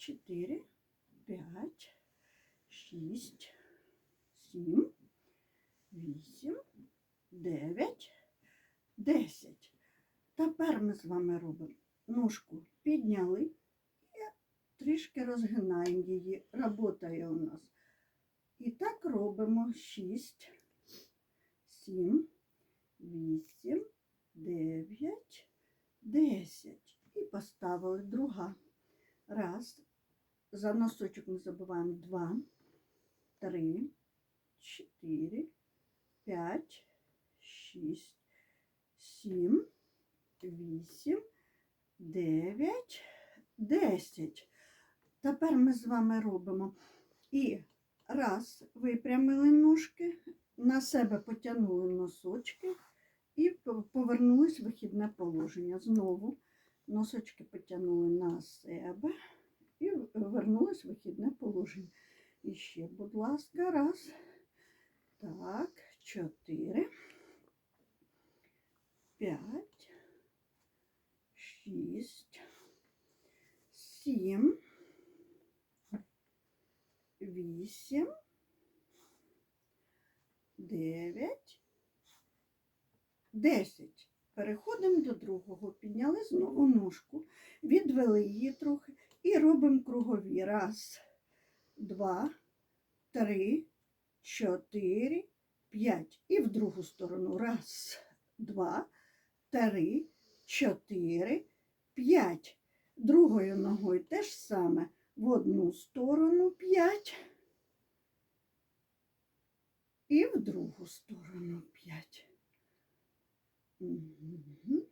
чотири, п'ять, шість, сім, вісім, дев'ять, десять. Тепер ми з вами робимо ножку підняли і трішки розгинаємо її. Работає у нас. І так робимо 6, 7, 8, 9, 10. І поставили друга. Раз. За носочок не забуваємо. Два, три, чотири, п'ять, шість, сім, вісім, дев'ять, десять. Тепер ми з вами робимо і раз, випрямили ножки, на себе потягнули носочки і повернулись в вихідне положення. Знову носочки потягнули на себе і вернулись в вихідне положення. І ще, будь ласка, раз. Так, чотири, п'ять, шість, сім, вісім, дев'ять, десять. Переходимо до другого. Підняли знову ножку, відвели її трохи і робимо кругові. Раз, два, три, чотири, п'ять. І в другу сторону. Раз, два, три, чотири, п'ять. Другою ногою те ж саме. В одну сторону п'ять. І в другу сторону п'ять. Мгм.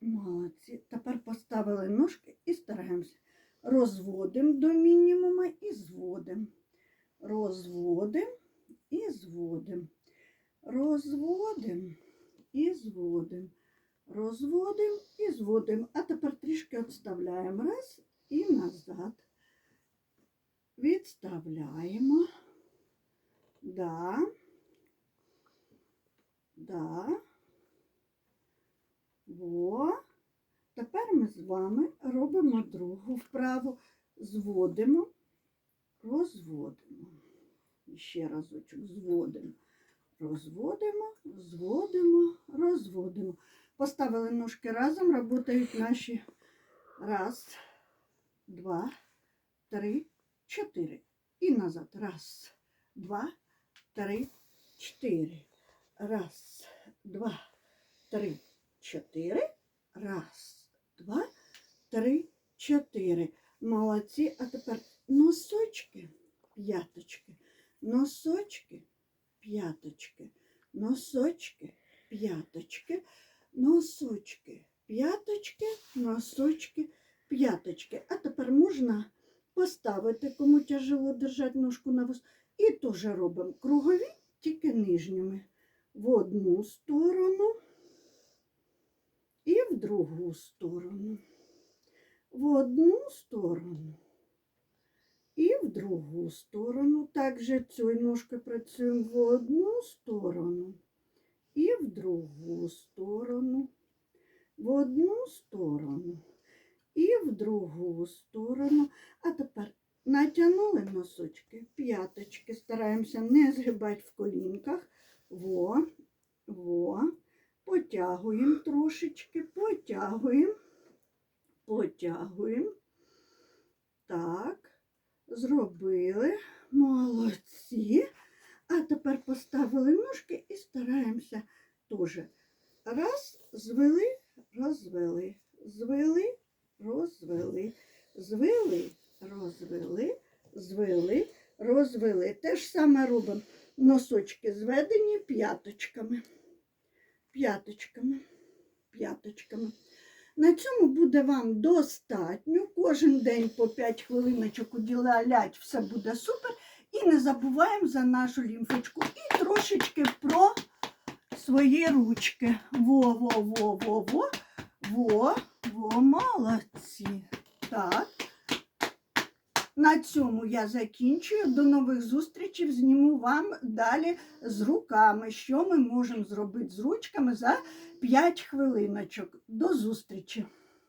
Молодці. Тепер поставили ножки і стараємося. Розводимо до мінімума і зводимо. Розводимо і зводимо. Розводимо і зводимо. Розводимо і зводимо. А тепер трішки відставляємо. Раз і назад. Відставляємо. Да. Да. Во. Тепер ми з вами робимо другу вправу. Зводимо, розводимо. Ще разочок зводимо. Розводимо, зводимо, розводимо. Поставили ножки разом, працюють наші раз, два, три, чотири. І назад. Раз, два, три, чотири. Раз, два, три, чотири. Раз, два, три, чотири. Молодці. А тепер носочки, п'яточки, носочки, п'яточки, носочки, п'яточки, носочки, п'яточки, носочки, п'яточки. А тепер можна поставити, кому тяжело держати ножку на вис. І теж робимо кругові, тільки нижніми. В одну сторону другу сторону. В одну сторону і в другу сторону. Також цією ножкою працюємо в одну сторону і в другу сторону. В одну сторону і в другу сторону. А тепер натягнули носочки, п'яточки. Стараємося не згибати в колінках. Во. Потягуємо трошечки, потягуємо, потягуємо. Так, зробили. Молодці. А тепер поставили ножки і стараємося теж. Раз, звели, розвели, звели, розвели, звели, розвели, звели, розвели. Те ж саме робимо. Носочки зведені п'яточками п'яточками, п'яточками. На цьому буде вам достатньо. Кожен день по 5 хвилиночок уділять, все буде супер. І не забуваємо за нашу лімфочку. І трошечки про свої ручки. Во-во-во-во-во. Во, во, молодці. Так. На цьому я закінчую. До нових зустрічей. Зніму вам далі з руками, що ми можемо зробити з ручками за 5 хвилиночок. До зустрічі!